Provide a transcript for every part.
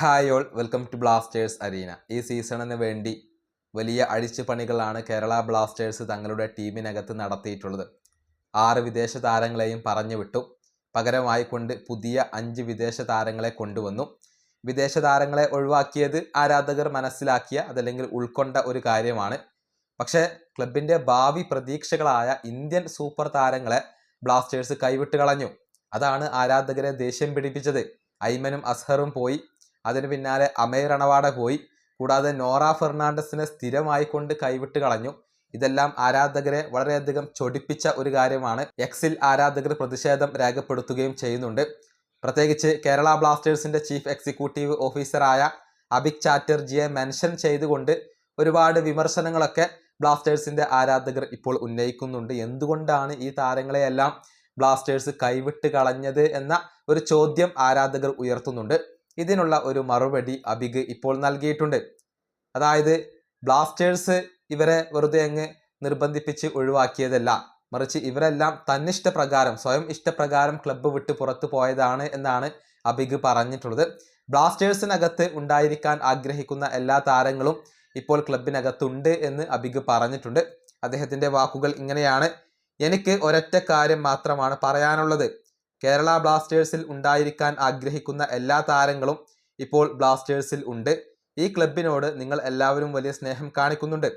Hi all welcome to Blasters arena ഈ സീസണിന് വേണ്ടി വലിയ അഴിച്ചുപണികളാണ് കേരള ബ്ലാസ്റ്റേഴ്സ് തങ്ങളുടെ ടീമിനകത്ത് നടത്തിയിട്ടുള്ളത്. ആറ് വിദേശ താരങ്ങളെയും പറഞ്ഞു വിട്ടു പകരമായി കൊണ്ട് പുതിയ അഞ്ച് വിദേശ താരങ്ങളെ കൊണ്ടുവന്നു. വിദേശ താരങ്ങളെ ഒഴിവാക്കിയത് ആരാധകർ മനസ്സിലാക്കിയ അതല്ലെങ്കിൽ ഉൾക്കൊണ്ട ഒരു കാര്യമാണ്. പക്ഷേ ക്ലബിന്റെ ഭാവി പ്രതീക്ഷകളായ ഇന്ത്യൻ സൂപ്പർ താരങ്ങളെ ബ്ലാസ്റ്റേഴ്സ് കൈവിട്ട് കളഞ്ഞു. അതാണ് ആരാധകരെ ദേഷ്യം പിടിപ്പിച്ചത്. ഐമനും അസ്ഹറും പോയി അതിന് പിന്നാലെ അമേ റണവാഡ പോയി. കൂടാതെ നോറ ഫെർണാണ്ടസിനെ സ്ഥിരമായി കൊണ്ട് കൈവിട്ട് കളഞ്ഞു. ഇതെല്ലാം ആരാധകരെ വളരെയധികം ചൊടിപ്പിച്ച ഒരു കാര്യമാണ്. എക്സിൽ ആരാധകർ പ്രതിഷേധം രേഖപ്പെടുത്തുകയും ചെയ്യുന്നുണ്ട്. പ്രത്യേകിച്ച് കേരള ബ്ലാസ്റ്റേഴ്സിന്റെ ചീഫ് എക്സിക്യൂട്ടീവ് ഓഫീസറായ അബിക് ചാറ്റർജിയെ മെൻഷൻ ചെയ്തുകൊണ്ട് ഒരുപാട് വിമർശനങ്ങളൊക്കെ ബ്ലാസ്റ്റേഴ്സിന്റെ ആരാധകർ ഇപ്പോൾ ഉന്നയിക്കുന്നുണ്ട്. എന്തുകൊണ്ടാണ് ഈ താരങ്ങളെയെല്ലാം ബ്ലാസ്റ്റേഴ്സ് കൈവിട്ട് കളഞ്ഞത് എന്ന ഒരു ചോദ്യം ആരാധകർ ഉയർത്തുന്നുണ്ട്. ഇതിനുള്ള ഒരു മറുപടി അബിഗ് ഇപ്പോൾ നൽകിയിട്ടുണ്ട്. അതായത് ബ്ലാസ്റ്റേഴ്സ് ഇവരെ വെറുതെ അങ്ങ് നിർബന്ധിപ്പിച്ച് ഒഴിവാക്കിയതല്ല. മറിച്ച് ഇവരെല്ലാം തന്നിഷ്ടപ്രകാരം സ്വയം ഇഷ്ടപ്രകാരം ക്ലബ്ബ് വിട്ട് പുറത്തു പോയതാണ് എന്നാണ് അബിഗ് പറഞ്ഞിട്ടുള്ളത്. ബ്ലാസ്റ്റേഴ്സിനകത്ത് ഉണ്ടായിരിക്കാൻ ആഗ്രഹിക്കുന്ന എല്ലാ താരങ്ങളും ഇപ്പോൾ ക്ലബിനകത്തുണ്ട് എന്ന് അബിഗ് പറഞ്ഞിട്ടുണ്ട്. അദ്ദേഹത്തിന്റെ വാക്കുകൾ ഇങ്ങനെയാണ്. എനിക്ക് ഒരൊറ്റ കാര്യം മാത്രമാണ് പറയാനുള്ളത്. കേരള ബ്ലാസ്റ്റേഴ്സിൽ ഉണ്ടായിരിക്കാൻ ആഗ്രഹിക്കുന്ന എല്ലാ താരങ്ങളും ഇപ്പോൾ ബ്ലാസ്റ്റേഴ്സിൽ ഉണ്ട്. ഈ ക്ലബിനോട് നിങ്ങൾ എല്ലാവരും വലിയ സ്നേഹം കാണിക്കുന്നുണ്ട്.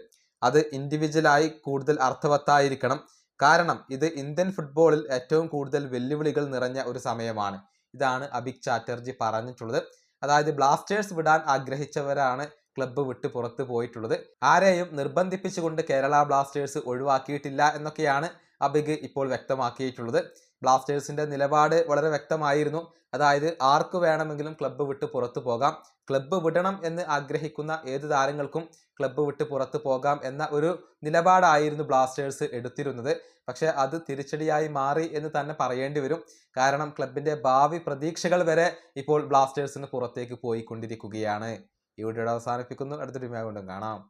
അത് ഇൻഡിവിജ്വലായി കൂടുതൽ അർത്ഥവത്തായിരിക്കണം. കാരണം ഇത് ഇന്ത്യൻ ഫുട്ബോളിൽ ഏറ്റവും കൂടുതൽ വെല്ലുവിളികൾ നിറഞ്ഞ ഒരു സമയമാണ്. ഇതാണ് അബിക് ചാറ്റർജി പറഞ്ഞിട്ടുള്ളത്. അതായത് ബ്ലാസ്റ്റേഴ്സ് വിടാൻ ആഗ്രഹിച്ചവരാണ് ക്ലബ്ബ് വിട്ട് പുറത്തു പോയിട്ടുള്ളത്. ആരെയും നിർബന്ധിപ്പിച്ചുകൊണ്ട് കേരള ബ്ലാസ്റ്റേഴ്സ് ഒഴിവാക്കിയിട്ടില്ല എന്നൊക്കെയാണ് അബിഗ് ഇപ്പോൾ വ്യക്തമാക്കിയിട്ടുള്ളത്. ബ്ലാസ്റ്റേഴ്സിന്റെ നിലപാട് വളരെ വ്യക്തമായിരുന്നു. അതായത് ആർക്ക് വേണമെങ്കിലും ക്ലബ്ബ് വിട്ട് പുറത്തു പോകാം. ക്ലബ്ബ് വിടണം എന്ന് ആഗ്രഹിക്കുന്ന ഏത് താരങ്ങൾക്കും ക്ലബ്ബ് വിട്ട് പുറത്തു പോകാം എന്ന ഒരു നിലപാടായിരുന്നു ബ്ലാസ്റ്റേഴ്സ് എടുത്തിരുന്നത്. പക്ഷേ അത് തിരിച്ചടിയായി മാറി എന്ന് തന്നെ പറയേണ്ടി വരും. കാരണം ക്ലബിന്റെ ഭാവി പ്രതീക്ഷകൾ വരെ ഇപ്പോൾ ബ്ലാസ്റ്റേഴ്സിന് പുറത്തേക്ക് പോയിക്കൊണ്ടിരിക്കുകയാണ്. ഈ വീഡിയോ അവസാനിപ്പിക്കുന്നു. അടുത്തൊരു കൊണ്ടും കാണാം.